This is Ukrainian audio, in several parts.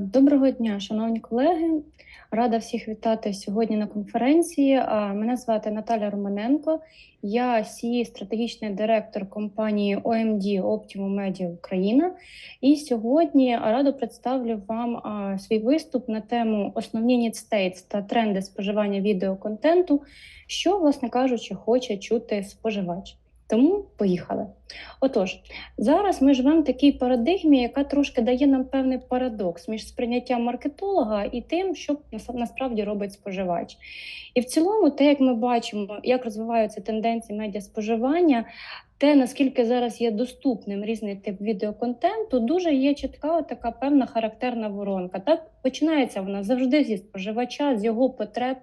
Доброго дня, шановні колеги. Рада всіх вітати сьогодні на конференції. Мене звати Наталя Романенко, я CEO, стратегічний директор компанії OMD Optimum Media Україна. І сьогодні радо представлю вам свій виступ на тему основні need та тренди споживання відеоконтенту, що, власне кажучи, хоче чути споживач. Тому поїхали. Отож, зараз ми живемо в такій парадигмі, яка трошки дає нам певний парадокс між сприйняттям маркетолога і тим, що насправді робить споживач. І в цілому, те, як ми бачимо, як розвиваються тенденції медіаспоживання, те, наскільки зараз є доступним різний тип відеоконтенту, дуже є чітка така певна характерна воронка. Так починається вона завжди зі споживача, з його потреб,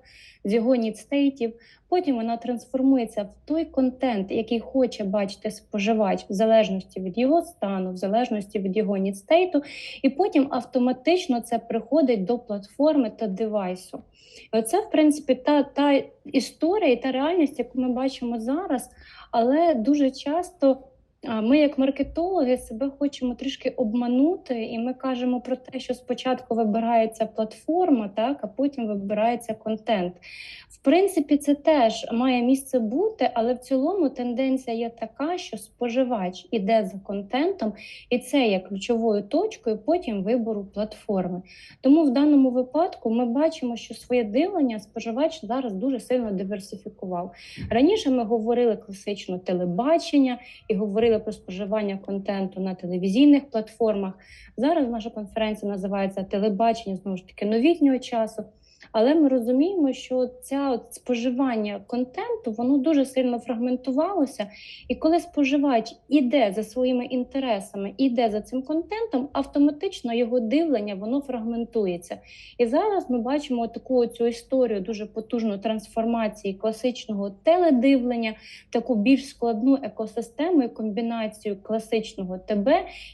з його нідстейтів. Потім вона трансформується в той контент, який хоче бачити споживач, в залежності від його стану, в залежності від його нідстейту, і потім автоматично це приходить до платформи та девайсу. І Оце, в принципі, та, та історія і та реальність, яку ми бачимо зараз, але дуже часто. Ми, як маркетологи, себе хочемо трішки обманути, і ми кажемо про те, що спочатку вибирається платформа, так а потім вибирається контент. В принципі, це теж має місце бути, але в цілому тенденція є така, що споживач іде за контентом, і це є ключовою точкою потім вибору платформи. Тому в даному випадку ми бачимо, що своє дивлення споживач зараз дуже сильно диверсифікував. Раніше ми говорили класично телебачення і говорили говорили про споживання контенту на телевізійних платформах. Зараз наша конференція називається Телебачення знову ж таки новітнього часу. Але ми розуміємо, що ця от споживання контенту воно дуже сильно фрагментувалося. І коли споживач іде за своїми інтересами, іде за цим контентом, автоматично його дивлення воно фрагментується. І зараз ми бачимо таку цю історію дуже потужну трансформації класичного теледивлення, таку більш складну екосистему і комбінацію класичного ТБ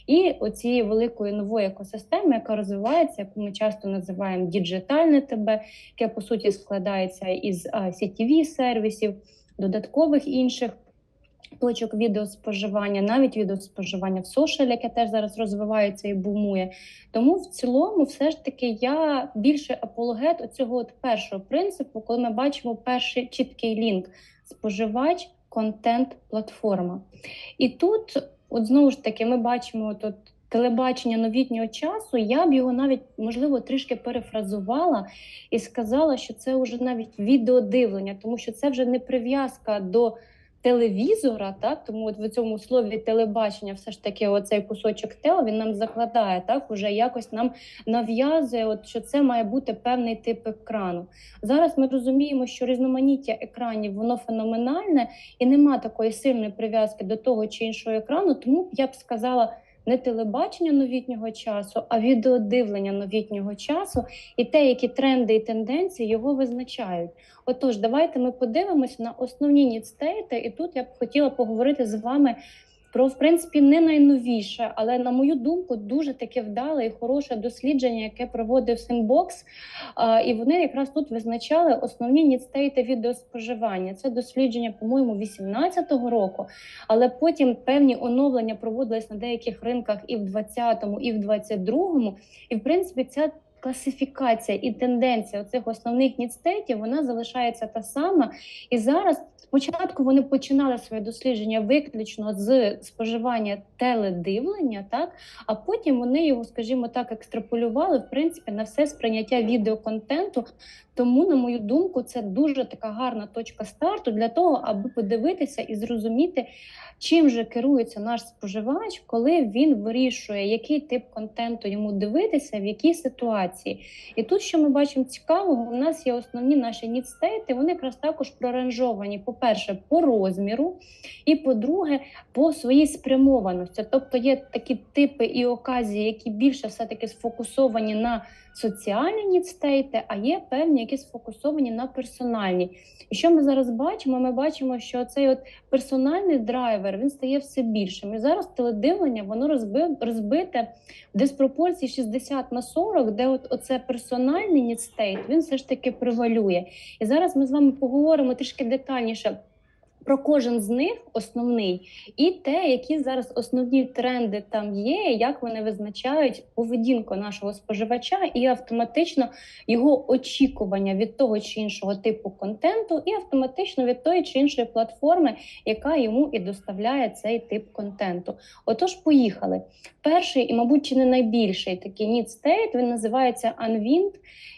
і оцієї великої нової екосистеми, яка розвивається, яку ми часто називаємо діджитальне ТБ яке по суті складається із ctv сервісів, додаткових інших. Точок відеоспоживання, навіть відеоспоживання в сошелі, яке теж зараз розвивається і бумує. Тому в цілому, все ж таки, я більше апологет оцього от першого принципу, коли ми бачимо перший чіткий лінк: споживач, контент, платформа. І тут, от знову ж таки, ми бачимо тут телебачення новітнього часу, я б його навіть можливо трішки перефразувала і сказала, що це вже навіть відеодивлення, тому що це вже не прив'язка до телевізора, так тому от в цьому слові телебачення, все ж таки, оцей кусочок тела він нам закладає, так уже якось нам нав'язує, от що це має бути певний тип екрану. Зараз ми розуміємо, що різноманіття екранів воно феноменальне і нема такої сильної прив'язки до того чи іншого екрану, тому я б сказала не телебачення новітнього часу, а відеодивлення новітнього часу і те, які тренди і тенденції його визначають. Отож, давайте ми подивимося на основні нідстейти, і тут я б хотіла поговорити з вами про в принципі не найновіше, але на мою думку, дуже таке вдале і хороше дослідження, яке проводив Синбокс. І вони якраз тут визначали основні нідстейти відеоспоживання. Це дослідження, по-моєму, 18-го року, але потім певні оновлення проводились на деяких ринках і в 20-му, і в 22-му. І в принципі, ця класифікація і тенденція цих основних нідстейтів вона залишається та сама. І зараз Спочатку вони починали своє дослідження виключно з споживання теледивлення, так а потім вони його, скажімо так, екстраполювали в принципі на все сприйняття відеоконтенту. Тому, на мою думку, це дуже така гарна точка старту для того, аби подивитися і зрозуміти, чим же керується наш споживач, коли він вирішує, який тип контенту йому дивитися, в якій ситуації. І тут, що ми бачимо цікавого, у нас є основні наші нідстейти, вони якраз також проранжовані, по-перше, по розміру, і по-друге, по своїй спрямованості. Тобто є такі типи і оказії, які більше все-таки сфокусовані на соціальні нідстейти, а є певні, які сфокусовані на персональні. І що ми зараз бачимо? Ми бачимо, що цей от персональний драйвер він стає все більшим. І зараз теледивлення воно розбите в диспропорції 60 на 40, де от оце персональний нідстейт, він все ж таки превалює. І зараз ми з вами поговоримо трішки детальніше Про кожен з них основний, і те, які зараз основні тренди там є, як вони визначають поведінку нашого споживача і автоматично його очікування від того чи іншого типу контенту, і автоматично від тої чи іншої платформи, яка йому і доставляє цей тип контенту. Отож, поїхали. Перший і, мабуть, чи не найбільший такий need state, він називається Unwind.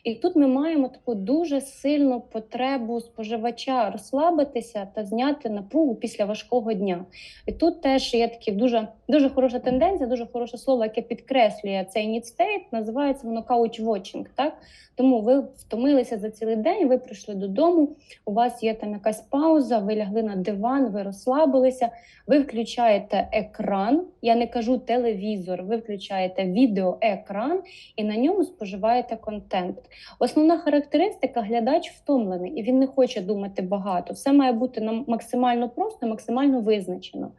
І тут ми маємо таку дуже сильну потребу споживача розслабитися та зняти напругу після важкого дня. І тут теж є такі дуже дуже хороша тенденція, дуже хороше слово, яке підкреслює цей need називається воно watching, Так тому ви втомилися за цілий день. Ви прийшли додому. У вас є там якась пауза, ви лягли на диван, ви розслабилися. Ви включаєте екран. Я не кажу телевізор, ви включаєте відеоекран і на ньому споживаєте контент. Основна характеристика глядач втомлений, і він не хоче думати багато. Все має бути нам максимально просто, максимально визначено.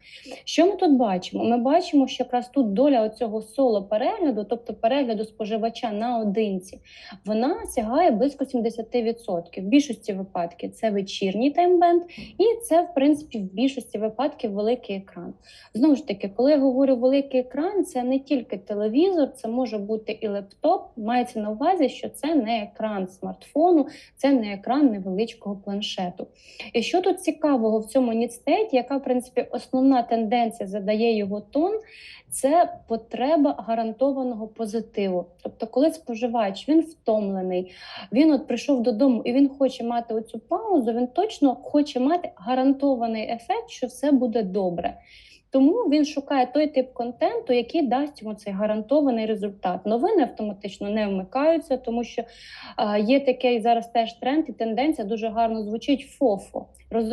Що ми тут бачимо? Ми бачимо, що якраз тут доля оцього соло перегляду, тобто перегляду споживача наодинці, вона сягає близько 70%. В більшості випадків це вечірній таймбенд, і це, в принципі, в більшості випадків великий екран. Знову ж таки, коли я говорю великий екран, це не тільки телевізор, це може бути і лептоп. Мається на увазі, що це не екран смартфону, це не екран невеличкого планшету. І що тут цікавого в цьому ніцтеті, яка в принципі основна тенденція задає його тон, це потреба гарантованого позитиву. Тобто, коли споживач він втомлений, він от прийшов додому і він хоче мати оцю паузу, він точно хоче мати гарантований ефект, що все буде добре. Тому він шукає той тип контенту, який дасть йому цей гарантований результат. Новини автоматично не вмикаються, тому що а, є такий зараз теж тренд і тенденція дуже гарно звучить ФОФО. Роз,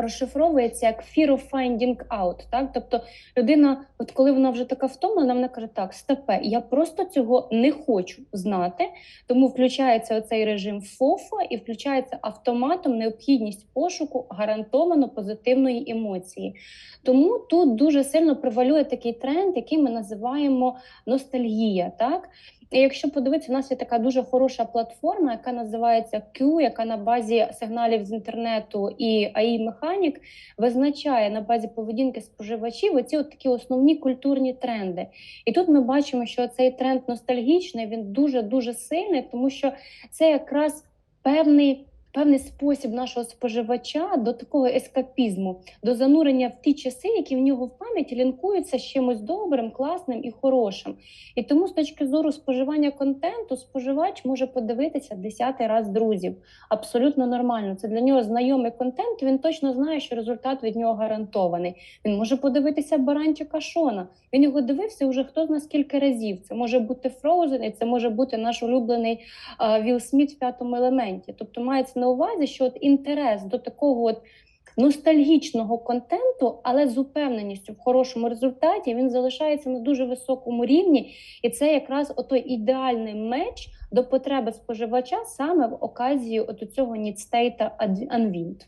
розшифровується як fear of finding out. Так? Тобто людина, от коли вона вже така втомлена, вона каже: Так, стопе, я просто цього не хочу знати. Тому включається оцей режим ФОФО і включається автоматом необхідність пошуку гарантовано позитивної емоції. Тому тут дуже сильно превалює такий тренд, який ми називаємо ностальгія. так? І якщо подивитися, у нас є така дуже хороша платформа, яка називається Q, яка на базі сигналів з інтернету і AI механік визначає на базі поведінки споживачів оці от такі основні культурні тренди. І тут ми бачимо, що цей тренд ностальгічний, він дуже дуже сильний, тому що це якраз певний певний спосіб нашого споживача до такого ескапізму, до занурення в ті часи, які в нього в пам'яті лінкуються з чимось добрим, класним і хорошим. І тому, з точки зору споживання контенту, споживач може подивитися десятий раз друзів. Абсолютно нормально. Це для нього знайомий контент. Він точно знає, що результат від нього гарантований. Він може подивитися баранчика Шона. Він його дивився вже хто зна скільки разів. Це може бути Фроузен, і це може бути наш улюблений Вілл Сміт в п'ятому елементі. Тобто мається на увазі, що от інтерес до такого от ностальгічного контенту, але з упевненістю в хорошому результаті він залишається на дуже високому рівні, і це якраз отой ідеальний меч до потреби споживача саме в оказії от цього нідстейта Unwind.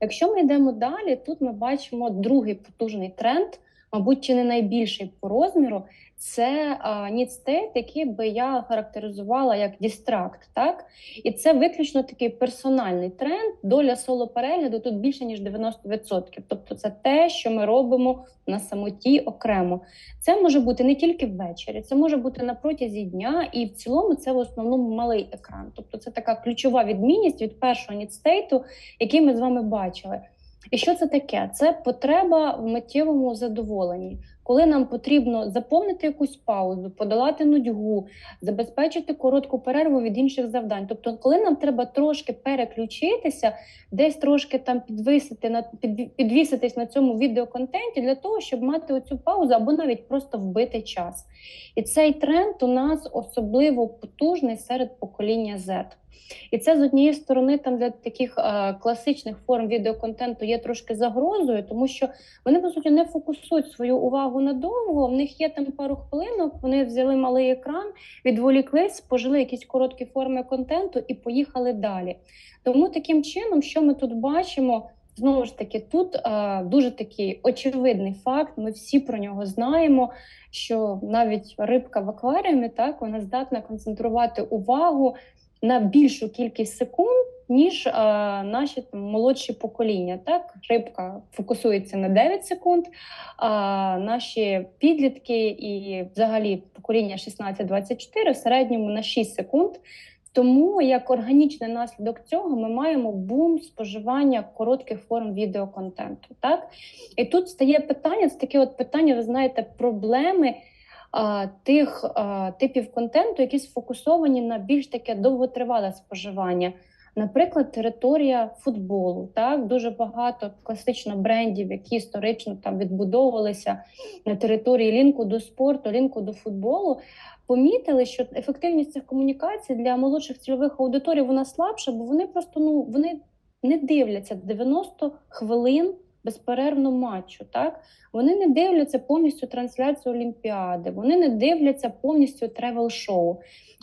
Якщо ми йдемо далі, тут ми бачимо другий потужний тренд, мабуть, чи не найбільший по розміру, це нідстейт, який би я характеризувала як дістракт, так і це виключно такий персональний тренд. Доля соло перегляду тут більше ніж 90%. Тобто, це те, що ми робимо на самоті окремо. Це може бути не тільки ввечері, це може бути на протязі дня, і в цілому це в основному малий екран. Тобто, це така ключова відмінність від першого нідстейту, який ми з вами бачили. І що це таке? Це потреба в миттєвому задоволенні, коли нам потрібно заповнити якусь паузу, подолати нудьгу, забезпечити коротку перерву від інших завдань. Тобто, коли нам треба трошки переключитися, десь трошки там підвисити на під, підвіситись на цьому відеоконтенті для того, щоб мати оцю паузу або навіть просто вбити час. І цей тренд у нас особливо потужний серед покоління Z. І це з однієї сторони, там для таких а, класичних форм відеоконтенту є трошки загрозою, тому що вони по суті не фокусують свою увагу надовго. В них є там пару хвилинок. Вони взяли малий екран, відволіклись, спожили якісь короткі форми контенту і поїхали далі. Тому таким чином, що ми тут бачимо. Знову ж таки, тут а, дуже такий очевидний факт. Ми всі про нього знаємо. Що навіть рибка в акваріумі так вона здатна концентрувати увагу на більшу кількість секунд ніж е, наші там, молодші покоління. Так, рибка фокусується на 9 секунд, а наші підлітки і взагалі покоління 16-24 в середньому на 6 секунд. Тому як органічний наслідок цього ми маємо бум споживання коротких форм відеоконтенту. Так і тут стає питання: це таке от питання, ви знаєте, проблеми тих типів контенту, які сфокусовані на більш таке довготривале споживання. Наприклад, територія футболу. Так дуже багато класично брендів, які історично там відбудовувалися на території лінку до спорту, лінку до футболу. Помітили, що ефективність цих комунікацій для молодших цільових аудиторій вона слабша, бо вони просто ну вони не дивляться 90 хвилин безперервно матчу. Так вони не дивляться повністю трансляцію Олімпіади, вони не дивляться повністю тревел-шоу.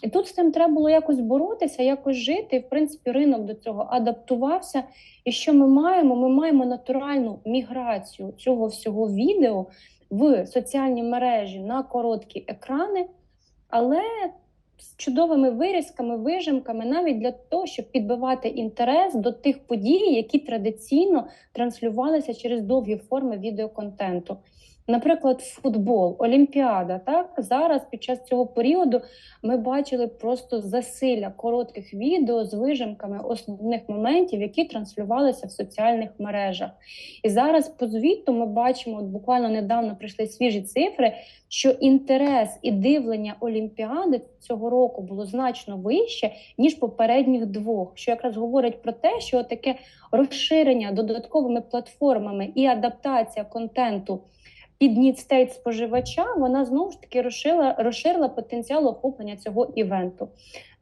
І тут з цим треба було якось боротися, якось жити. І в принципі ринок до цього адаптувався. І що ми маємо? Ми маємо натуральну міграцію цього всього відео в соціальні мережі на короткі екрани, але з чудовими вирізками, вижимками, навіть для того, щоб підбивати інтерес до тих подій, які традиційно транслювалися через довгі форми відеоконтенту. Наприклад, футбол, Олімпіада. Так зараз під час цього періоду ми бачили просто засилля коротких відео з вижимками основних моментів, які транслювалися в соціальних мережах. І зараз по звіту ми бачимо, от буквально недавно прийшли свіжі цифри, що інтерес і дивлення Олімпіади цього року було значно вище ніж попередніх двох, що якраз говорить про те, що таке розширення додатковими платформами і адаптація контенту під нідстейт споживача, вона знову ж таки розширила, розширила потенціал охоплення цього івенту.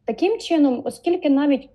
Таким чином, оскільки навіть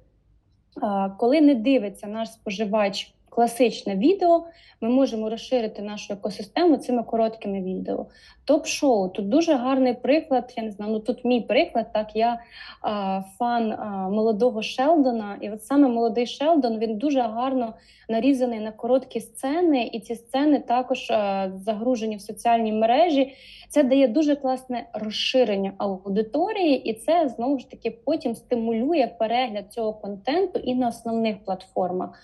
коли не дивиться наш споживач класичне відео, ми можемо розширити нашу екосистему цими короткими відео. Топ-шоу тут дуже гарний приклад. Я не знаю, ну тут мій приклад. Так я а, фан а, молодого Шелдона, і от саме молодий Шелдон він дуже гарно нарізаний на короткі сцени, і ці сцени також а, загружені в соціальні мережі. Це дає дуже класне розширення аудиторії, і це знову ж таки потім стимулює перегляд цього контенту і на основних платформах.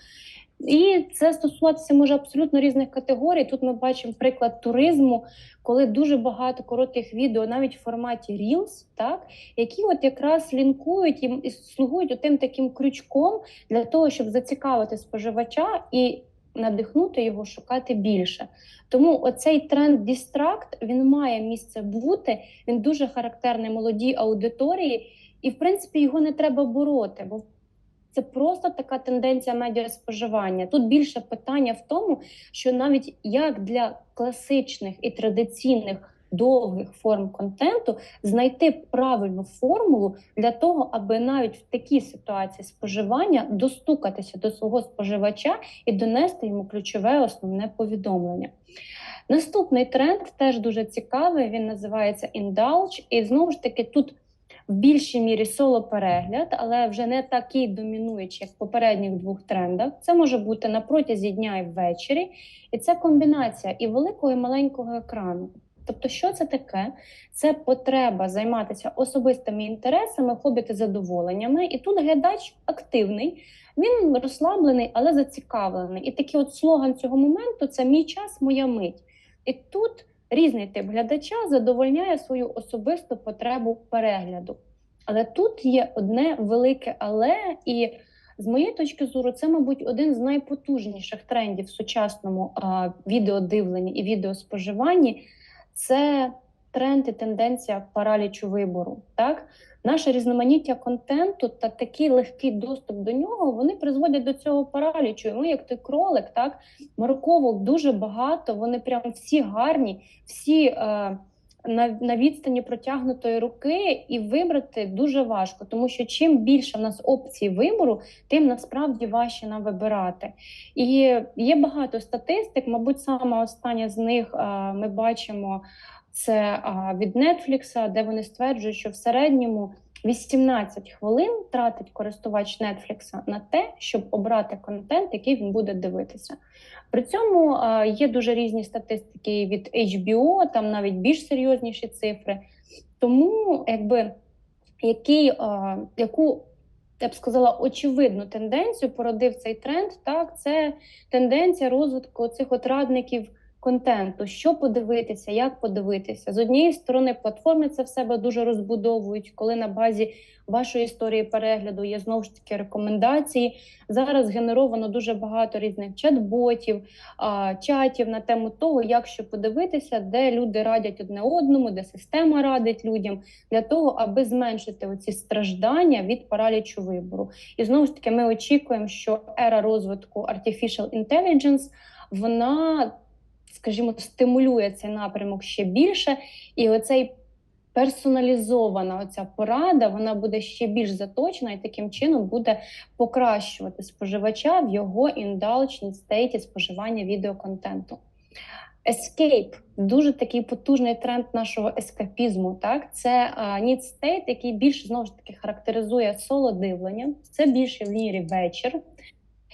І це стосуватися може абсолютно різних категорій. Тут ми бачимо приклад туризму, коли дуже багато коротких відео, навіть в форматі Reels, так які от якраз лінкують і слугують тим таким крючком для того, щоб зацікавити споживача і надихнути його шукати більше. Тому оцей тренд дістракт він має місце бути. Він дуже характерний молодій аудиторії, і в принципі його не треба бороти. бо це просто така тенденція медіаспоживання. Тут більше питання в тому, що навіть як для класичних і традиційних довгих форм контенту знайти правильну формулу для того, аби навіть в такій ситуації споживання достукатися до свого споживача і донести йому ключове основне повідомлення. Наступний тренд теж дуже цікавий. Він називається indulge. і знову ж таки тут в більшій мірі соло-перегляд, але вже не такий домінуючий, як в попередніх двох трендах. Це може бути на протязі дня і ввечері, і це комбінація і великого і маленького екрану. Тобто, що це таке? Це потреба займатися особистими інтересами, хобіти задоволеннями, і тут глядач активний, він розслаблений, але зацікавлений. І такий от слоган цього моменту це мій час, моя мить. І тут різний тип глядача задовольняє свою особисту потребу перегляду. Але тут є одне велике але, і з моєї точки зору, це, мабуть, один з найпотужніших трендів в сучасному а, відеодивленні і відеоспоживанні це тренд і тенденція паралічу вибору. Так наше різноманіття контенту та такий легкий доступ до нього вони призводять до цього паралічу. І Ми, як той кролик, так морковок дуже багато. Вони прям всі гарні, всі. Е, на на відстані протягнутої руки і вибрати дуже важко, тому що чим більше в нас опцій вибору, тим насправді важче нам вибирати. І є багато статистик. Мабуть, саме остання з них а, ми бачимо це від Netflix, де вони стверджують, що в середньому 18 хвилин тратить користувач Netflix на те, щоб обрати контент, який він буде дивитися. При цьому є дуже різні статистики від HBO, там навіть більш серйозніші цифри. Тому, якби який, яку я б сказала, очевидну тенденцію породив цей тренд. Так, це тенденція розвитку цих от радників контенту, що подивитися, як подивитися. З однієї сторони, платформи це в себе дуже розбудовують, коли на базі вашої історії перегляду є знову ж таки рекомендації. Зараз генеровано дуже багато різних чат-ботів, чатів на тему того, як що подивитися, де люди радять одне одному, де система радить людям для того, аби зменшити оці страждання від паралічу вибору. І знову ж таки, ми очікуємо, що ера розвитку Artificial Intelligence, вона скажімо, стимулює цей напрямок ще більше, і оцей персоналізована оця порада, вона буде ще більш заточена і таким чином буде покращувати споживача в його індалчній стейті споживання відеоконтенту. Escape – дуже такий потужний тренд нашого ескапізму. Так, це need state, який більше знову ж таки характеризує соло дивлення. Це більше в мірі вечір.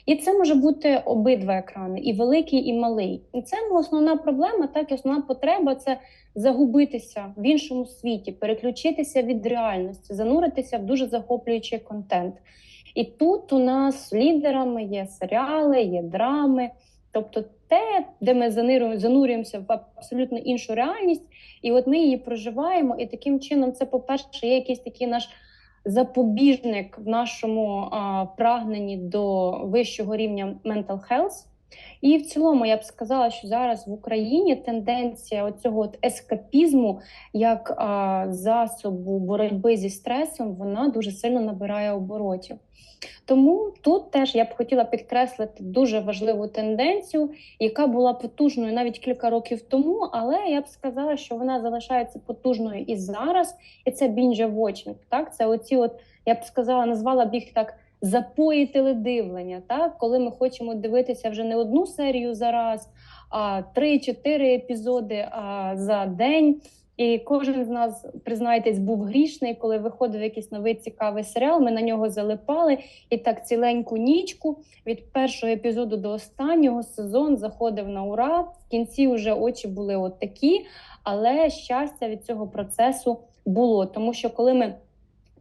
І це може бути обидва екрани, і великий, і малий. І це ну, основна проблема, так і основна потреба це загубитися в іншому світі, переключитися від реальності, зануритися в дуже захоплюючий контент. І тут у нас лідерами є серіали, є драми, тобто те, де ми занурюємося в абсолютно іншу реальність, і от ми її проживаємо. І таким чином, це, по-перше, є якийсь такий наш запобіжник в нашому а, прагненні до вищого рівня mental health. І в цілому я б сказала, що зараз в Україні тенденція оцього от ескапізму як а, засобу боротьби зі стресом, вона дуже сильно набирає оборотів. Тому тут теж я б хотіла підкреслити дуже важливу тенденцію, яка була потужною навіть кілька років тому, але я б сказала, що вона залишається потужною і зараз, і це бінжа-вочинг. Так, це оці, от я б сказала, назвала б їх так запої теледивлення, так коли ми хочемо дивитися вже не одну серію за раз, а три-чотири епізоди а, за день. І кожен з нас, признайтесь, був грішний, коли виходив якийсь новий цікавий серіал. Ми на нього залипали, і так ціленьку нічку від першого епізоду до останнього сезон заходив на ура. В кінці вже очі були от такі, але щастя від цього процесу було, тому що коли ми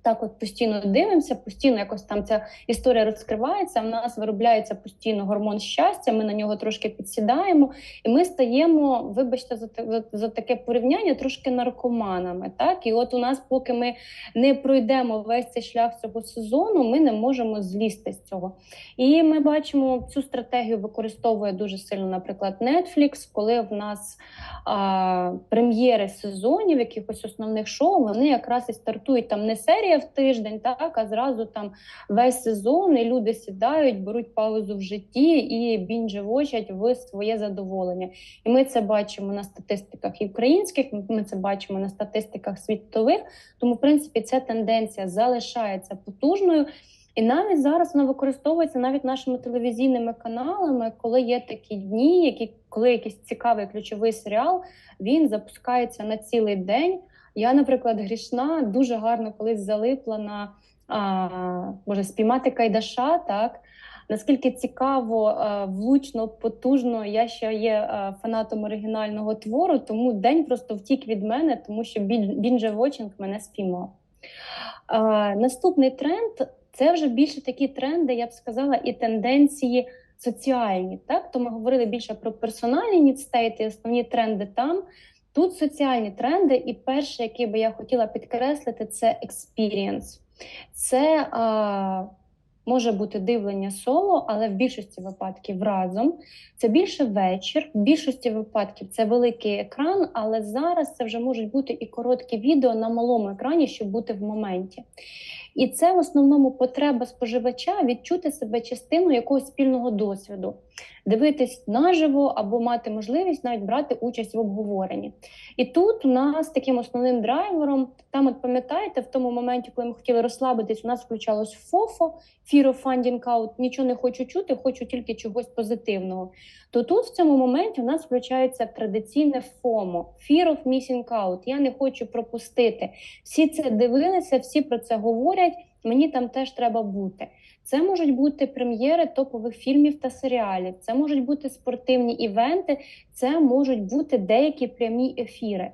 так от постійно дивимося, постійно якось там ця історія розкривається. В нас виробляється постійно гормон щастя. Ми на нього трошки підсідаємо, і ми стаємо, вибачте, за за, таке порівняння трошки наркоманами. Так і от у нас, поки ми не пройдемо весь цей шлях цього сезону, ми не можемо злізти з цього. І ми бачимо цю стратегію використовує дуже сильно, наприклад, Netflix, коли в нас а, прем'єри сезонів, якихось основних шоу, вони якраз і стартують там не серія в тиждень, так а зразу там весь сезон і люди сідають, беруть паузу в житті і бінжевочать в своє задоволення. І ми це бачимо на статистиках і українських. Ми це бачимо на статистиках світових. Тому, в принципі, ця тенденція залишається потужною. І навіть зараз вона використовується навіть нашими телевізійними каналами, коли є такі дні, які коли якийсь цікавий ключовий серіал він запускається на цілий день. Я, наприклад, грішна дуже гарно колись залипла на а, може спіймати кайдаша. так Наскільки цікаво, влучно, потужно, я ще є фанатом оригінального твору, тому день просто втік від мене, тому що бінже вочинг мене спіймав. Наступний тренд це вже більше такі тренди, я б сказала, і тенденції соціальні. Так, то ми говорили більше про персональні нідстейти, основні тренди там. Тут соціальні тренди, і перше, яке би я хотіла підкреслити, це experience. Це а, може бути дивлення соло, але в більшості випадків разом. Це більше вечір, в більшості випадків це великий екран, але зараз це вже можуть бути і короткі відео на малому екрані, щоб бути в моменті. І це в основному потреба споживача відчути себе частиною якогось спільного досвіду дивитись наживо або мати можливість навіть брати участь в обговоренні. І тут у нас таким основним драйвером, там, от пам'ятаєте, в тому моменті, коли ми хотіли розслабитись, у нас включалось ФОФО, Fear of Funding Out, нічого не хочу чути, хочу тільки чогось позитивного. То тут в цьому моменті у нас включається традиційне ФОМО, Fear of Missing Out. Я не хочу пропустити. Всі це дивилися, всі про це говорять. Мені там теж треба бути. Це можуть бути прем'єри топових фільмів та серіалів, це можуть бути спортивні івенти, це можуть бути деякі прямі ефіри.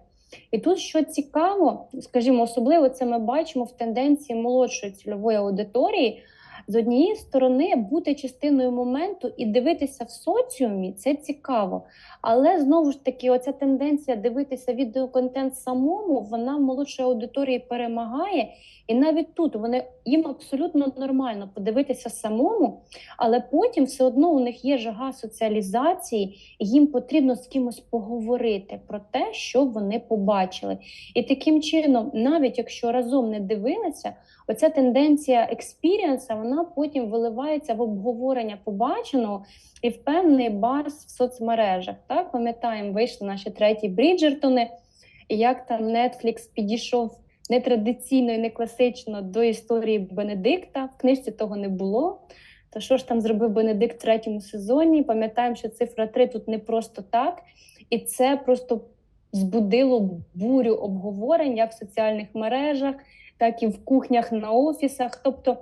І тут що цікаво, скажімо, особливо це ми бачимо в тенденції молодшої цільової аудиторії. З однієї сторони, бути частиною моменту і дивитися в соціумі це цікаво. Але знову ж таки, оця тенденція дивитися відеоконтент самому, вона в молодшої аудиторії перемагає. І навіть тут вони їм абсолютно нормально подивитися самому, але потім все одно у них є жага соціалізації, і їм потрібно з кимось поговорити про те, що вони побачили. І таким чином, навіть якщо разом не дивилися, оця тенденція експіріенса вона потім виливається в обговорення побаченого і в певний барс в соцмережах. Так пам'ятаємо, вийшли наші треті Бріджертони, і як там Netflix підійшов не традиційно і не класично до історії Бенедикта. В книжці того не було. То що ж там зробив Бенедикт в третьому сезоні? Пам'ятаємо, що цифра 3 тут не просто так, і це просто збудило бурю обговорень як в соціальних мережах, так і в кухнях на офісах. Тобто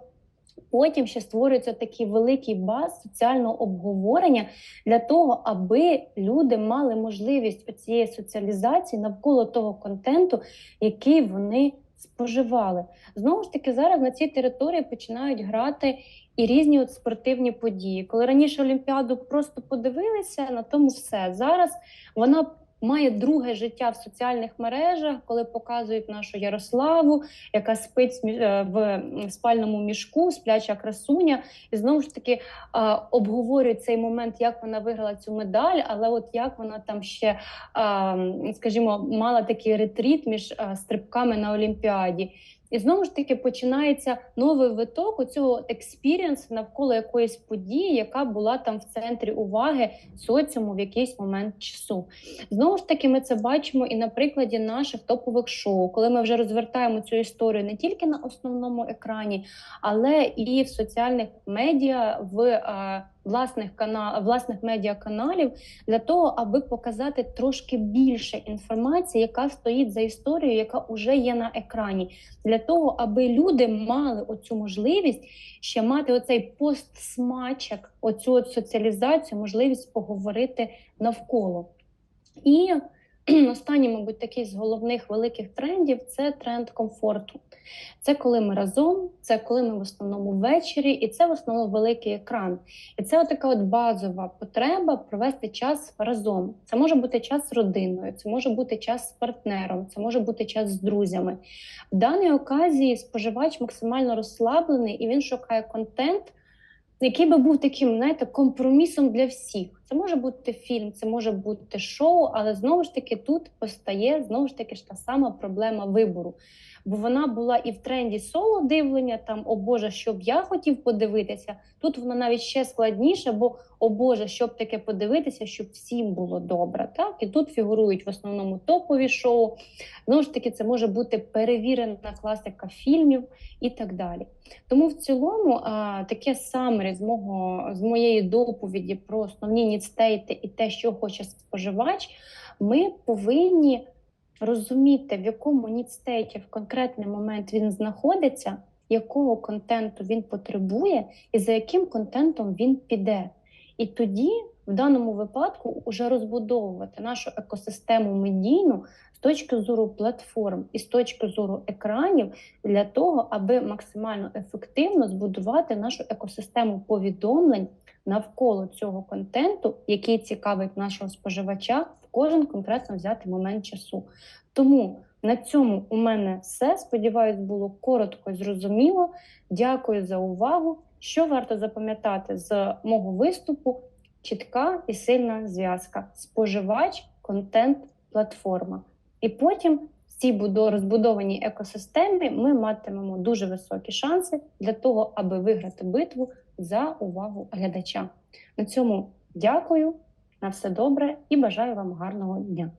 потім ще створюється такий великий баз соціального обговорення для того, аби люди мали можливість цієї соціалізації навколо того контенту, який вони споживали. Знову ж таки, зараз на цій території починають грати. І різні от спортивні події. Коли раніше Олімпіаду просто подивилися, на тому все. Зараз вона має друге життя в соціальних мережах, коли показують нашу Ярославу, яка спить е, в спальному мішку, спляча красуня, і знову ж таки обговорюють цей момент, як вона виграла цю медаль, але от як вона там ще, скажімо, мала такий ретріт між стрибками на Олімпіаді. І знову ж таки починається новий виток у цього експірієнсу навколо якоїсь події, яка була там в центрі уваги соціуму в якийсь момент часу. Знову ж таки, ми це бачимо і на прикладі наших топових шоу, коли ми вже розвертаємо цю історію не тільки на основному екрані, але і в соціальних медіа в власних канал, власних медіаканалів для того, аби показати трошки більше інформації, яка стоїть за історією, яка вже є на екрані, для того, аби люди мали оцю можливість ще мати оцей постсмачок, оцю соціалізацію, можливість поговорити навколо. І Останній, мабуть, такий з головних великих трендів це тренд комфорту. Це коли ми разом, це коли ми в основному ввечері, і це в основному великий екран. І це така от базова потреба провести час разом. Це може бути час з родиною, це може бути час з партнером, це може бути час з друзями. В даній оказії споживач максимально розслаблений і він шукає контент який би був таким, знаєте, компромісом для всіх. Це може бути фільм, це може бути шоу, але знову ж таки тут постає знову ж таки ж та сама проблема вибору бо вона була і в тренді соло дивлення. Там о Боже, що б я хотів подивитися. Тут вона навіть ще складніше, бо о Боже, щоб таке подивитися, щоб всім було добре. Так і тут фігурують в основному топові шоу. Знову ж таки, це може бути перевірена класика фільмів і так далі. Тому в цілому а, таке самері з мого з моєї доповіді про основні нідстейти і те, що хоче споживач, ми повинні розуміти, в якому нідстейті в конкретний момент він знаходиться, якого контенту він потребує, і за яким контентом він піде. І тоді, в даному випадку, вже розбудовувати нашу екосистему медійну з точки зору платформ і з точки зору екранів для того, аби максимально ефективно збудувати нашу екосистему повідомлень навколо цього контенту, який цікавить нашого споживача кожен конкретно взяти момент часу. Тому на цьому у мене все. Сподіваюсь, було коротко і зрозуміло. Дякую за увагу. Що варто запам'ятати з мого виступу? Чітка і сильна зв'язка: споживач, контент, платформа. І потім в цій розбудованій екосистемі ми матимемо дуже високі шанси для того, аби виграти битву за увагу глядача. На цьому дякую. На все добре і бажаю вам гарного дня.